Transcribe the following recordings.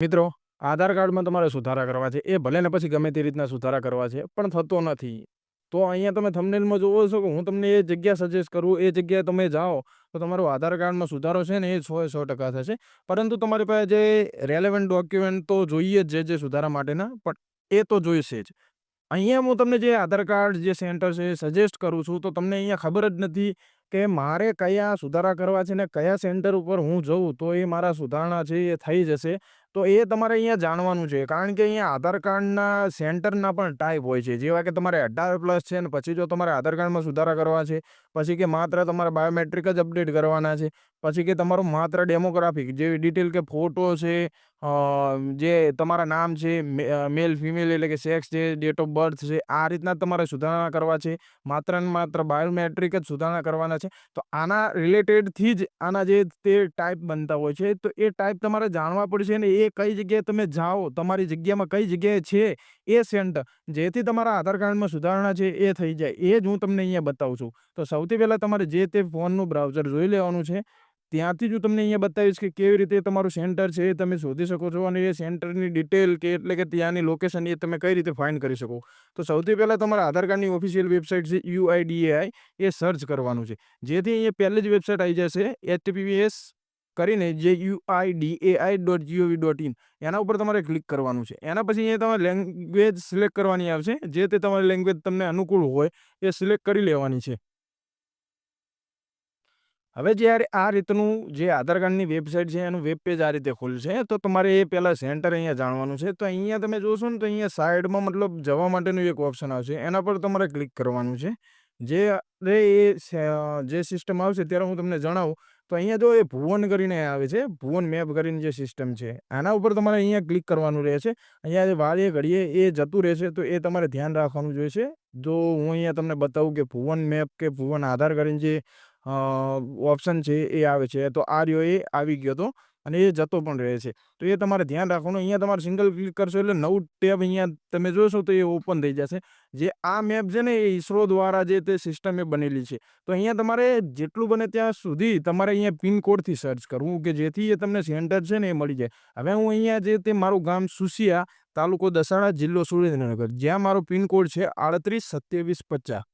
મિત્રો, આધાર કાર્ડમાં તમારે સુધારા કરવા છે. એ ભલે ને પછી ગમે તે રીતના સુધારા કરવા છે, પણ થતો નથી. તો અહીંયા તમે થંબનેલમાં જોવો છો કે હું તમને એ જગ્યા સજેસ્ટ કરું, એ જગ્યાએ તમે જાઓ, તો તમારો આધાર કાર્ડમાં સુધારો છે ને એ સો સો ટકા થશે. પરંતુ તમારી પાસે જે રેલેવન્ટ ડોક્યુમેન્ટ તો જોઈએ જ, જે સુધારા માટેના, પણ એ તો જોઈશે જ. અહીંયા હું તમને જે આધાર કાર્ડ જે સેન્ટર છે સજેસ્ટ કરું છું, તો તમને અહીંયા ખબર જ નથી કે મારે કયા સુધારા કરવા છે ને કયા સેન્ટર ઉપર હું જઉં, તો એ મારા સુધારણા છે એ થઈ જશે. તો એ તમારે અહીંયા જાણવાનું છે. કારણ કે અહીંયા આધાર કાર્ડના સેન્ટરના પણ ટાઈપ હોય છે. જેવા કે તમારે અઢાર પ્લસ છે ને પછી જો તમારે આધાર કાર્ડમાં સુધારા કરવા છે, પછી કે માત્ર તમારે બાયોમેટ્રિક જ અપડેટ કરવાના છે પછી કે તમારું માત્ર ડેમોગ્રાફિક જે ડિટેલ કે ફોટો છે જે તમારા નામ છે મેલ ફિમેલ એટલે કે સેક્સ છે ડેટ ઓફ બર્થ છે, આ રીતના તમારે સુધારણા કરવા છે. માત્ર ને માત્ર બાયોમેટ્રિક જ સુધારણા કરવાના છે. તો આના રિલેટેડથી જ આના જે તે ટાઈપ બનતા હોય છે, તો એ ટાઈપ તમારે જાણવા પડશે ને એ કઈ જગ્યાએ તમે જાઓ, તમારી જગ્યામાં કઈ જગ્યાએ છે, એ સેન્ટર જેથી તમારા આધાર કાર્ડમાં સુધારણા છે, એ થઈ જાય. એ જ હું તમને અહીંયા બતાવું છું. તો સૌથી પહેલાં તમારે જે તે ફોનનું બ્રાઉઝર જોઈ લેવાનું છે. ત્યાંથી હું તમને અહીંયા બતાવીશ કે કેવી રીતે તમારું સેન્ટર છે એ તમે શોધી શકો છો અને એ સેન્ટરની ડિટેલ કે એટલે કે ત્યાંની લોકેશન એ તમે કઈ રીતે ફાઇન્ડ કરી શકો. તો સૌથી પહેલાં તમારા આધાર કાર્ડની ઓફિશિયલ વેબસાઇટ છે યુઆઈડીએઆઈ એ સર્ચ કરવાનું છે. જેથી અહીંયા પહેલી જ વેબસાઇટ આવી જશે એચટીપીએસ કરીને જે UIDAI dot GOV dot in એના ઉપર તમારે ક્લિક કરવાનું છે. એના પછી અહીંયા તમારે લેંગ્વેજ સિલેક્ટ કરવાની આવશે. જે તે તમારી લેંગ્વેજ તમને અનુકૂળ હોય એ સિલેક્ટ કરી લેવાની છે. હવે જ્યારે આ રીતનું જે આધાર કાર્ડની વેબસાઇટ છે, એનું વેબ પેજ આ રીતે ખુલશે, તો તમારે એ પહેલાં સેન્ટર અહીંયા જાણવાનું છે. તો અહીંયા તમે જોશો ને, તો અહીંયા સાઈડમાં મતલબ જવા માટેનું એક ઓપ્શન આવશે. એના પર તમારે ક્લિક કરવાનું છે. જે એ જે સિસ્ટમ આવશે ત્યારે હું તમને જણાવું. તો અહીંયા જો એ ભુવન કરીને આવે છે, ભુવન મેપ કરીને જે સિસ્ટમ છે, આના ઉપર તમારે અહીંયા ક્લિક કરવાનું રહેશે. અહીંયા જે વાળીએ ઘડીએ એ જતું રહેશે, તો એ તમારે ધ્યાન રાખવાનું જોઈશે. જો હું અહીંયા તમને બતાવું કે ભુવન મેપ કે ભુવન આધાર કરીને જે ઓપ્શન છે એ આવે છે, તો આ રહ્યો એ આવી ગયો હતો અને એ જતો પણ રહે છે. તો એ તમારે ધ્યાન રાખવાનું, અહીંયા તમારે સિંગલ ક્લિક કરશો એટલે નવું ટેબ અહીંયા તમે જોશો તો એ ઓપન થઈ જશે. જે આ મેપ છે ને એ ઈસરો દ્વારા જે તે સિસ્ટમ એ બનેલી છે. તો અહીંયા તમારે જેટલું બને ત્યાં સુધી તમારે અહીંયા પિનકોડથી સર્ચ કરવું કે જેથી એ તમને સેન્ટર છે ને એ મળી જાય. હવે હું અહીંયા જે તે મારું ગામ સુસિયા તાલુકો દસાડા જિલ્લો સુરેન્દ્રનગર, જ્યાં મારો પિનકોડ છે આડત્રીસ સત્યાવીસ પચાસ.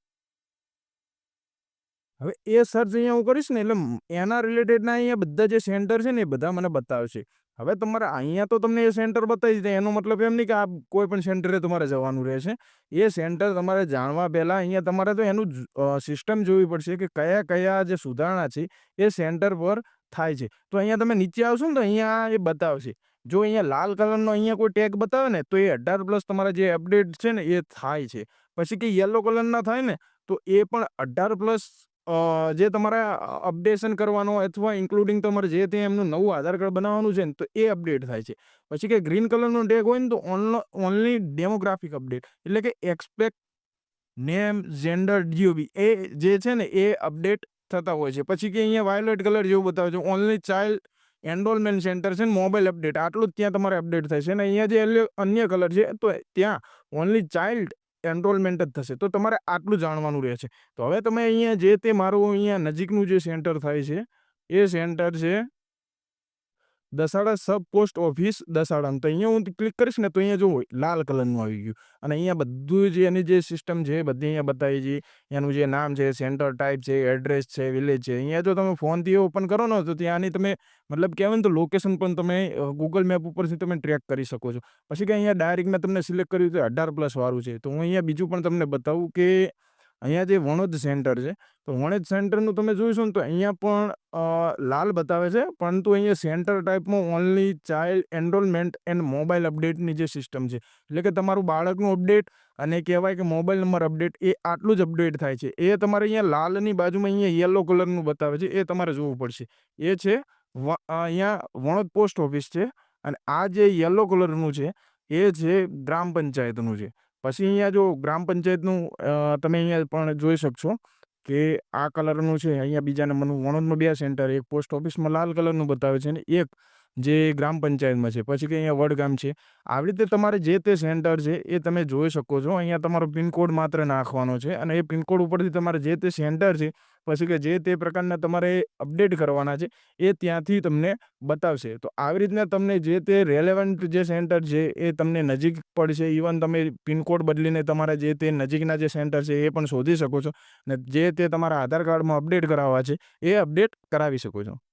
હવે એ સર્ચ અહીંયા હું કરીશ ને એટલે એના રિલેટેડના અહીંયા બધા જે સેન્ટર છે ને એ બધા મને બતાવશે. હવે તમારે અહીંયા તો તમને એ સેન્ટર બતાવી દે એનો મતલબ એમ નહીં કે આ કોઈ પણ સેન્ટરે તમારે જવાનું રહેશે. એ સેન્ટર તમારે જાણવા પહેલાં અહીંયા તમારે તો એનું સિસ્ટમ જોવી પડશે કે કયા કયા જે સુધારણા છે એ સેન્ટર પર થાય છે. તો અહીંયા તમે નીચે આવશો ને તો અહીંયા એ બતાવશે. જો અહીંયા લાલ કલરનો અહીંયા કોઈ ટેગ બતાવે ને તો એ અઢાર પ્લસ તમારા જે અપડેટ છે ને એ થાય છે. પછી કે યલો કલરના થાય ને તો એ પણ અઢાર પ્લસ જે તમારે અપડેશન કરવાનો અથવા ઇન્ક્લુડિંગ તમારે જે તે એમનું નવું આધાર કાર્ડ બનાવવાનું છે ને, તો એ અપડેટ થાય છે. પછી કે ગ્રીન કલરનો ટેગ હોય ને, તો ઓનલી ડેમોગ્રાફિક અપડેટ એટલે કે એક્સપેક્ટ નેમ જેન્ડર જીઓબી એ જે છે ને, એ અપડેટ થતા હોય છે. પછી કે અહીંયા વાયોલેટ કલર જેવું બતાવે છે. ઓનલી ચાઇલ્ડ એન્રોલમેન્ટ સેન્ટર છે ને મોબાઈલ અપડેટ આટલું જ ત્યાં તમારે અપડેટ થશે અને અહીંયા જે અન્ય કલર છે, તો ત્યાં ઓનલી ચાઇલ્ડ એનરોલમેન્ટ જ થશે. તો તમારે આટલું જાણવાનું રહે છે તો હવે તમે અહીંયા જે તે મારું અહીંયા નજીકનું જે સેન્ટર થાય છે, એ સેન્ટર છે Dasada sub post office Dasada તો અહીંયા હું ક્લિક કરીશ ને તો અહીંયા જો લાલ કલરનું આવી ગયું. અને અહીંયા બધું જ એની જે સિસ્ટમ છે બધી અહીંયા બતાવી છે. એનું જે નામ છે સેન્ટર ટાઈપ છે એડ્રેસ છે વિલેજ છે. અહીંયા જો તમે ફોનથી ઓપન કરો ને તો ત્યાંની તમે, મતલબ કહેવાય ને તો લોકેશન પણ તમે ગૂગલ મેપ ઉપરથી તમે ટ્રેક કરી શકો છો. પછી કે અહીંયા ડાયરેક્ટ મેં તમને સિલેક્ટ કર્યું તો અઢાર પ્લસ વાળું છે. તો હું અહીંયા બીજું પણ તમને બતાવું કે અહીંયા જે વણોદ સેન્ટર છે. તો વણોદ સેન્ટરનું તમે જોઈશું ને તો અહીંયા પણ લાલ બતાવે છે. પરંતુ અહીંયા centre ટાઈપમાં only child enrolment and mobile અપડેટની જે સિસ્ટમ છે. એટલે કે તમારું બાળકનું અપડેટ અને કહેવાય કે મોબાઈલ નંબર અપડેટ એ આટલું જ અપડેટ થાય છે. એ તમારે અહીંયા લાલની બાજુમાં અહીંયા યલો કલરનું બતાવે છે. એ તમારે જોવું પડશે. એ છે અહીંયા વણોદ પોસ્ટ ઓફિસ છે. અને આ જે યલો કલરનું છે, એ છે ગ્રામ પંચાયતનું છે. પછી અહીંયા જો ગ્રામ પંચાયતનું તમે અહીંયા પણ જોઈ શકશો કે આ કલરનું છે, અહીંયા બીજા નંબરનું વણોદમાં બે સેન્ટર, એક પોસ્ટ ઓફિસમાં લાલ કલરનું બતાવે છે અને એક જે ગ્રામ પંચાયતમાં છે. પછી કે અહીંયા વડગામ છે. આવી રીતે તમારે જે તે સેન્ટર છે એ તમે જોઈ શકો છો. અહીંયા તમારો પિનકોડ માત્ર નાખવાનો છે અને એ પિનકોડ ઉપરથી તમારે જે તે સેન્ટર છે પછી કે જે તે પ્રકારના તમારે અપડેટ કરવાના છે, એ ત્યાંથી તમને બતાવશે. તો આવી રીતના તમને જે તે રેલેવન્ટ જે સેન્ટર છે, એ તમને નજીક પડશે. ઇવન તમે પિનકોડ બદલીને તમારા જે તે નજીકના જે સેન્ટર છે, એ પણ શોધી શકો છો. ને જે તે તમારા આધાર કાર્ડમાં અપડેટ કરાવવા છે, એ અપડેટ કરાવી શકો છો.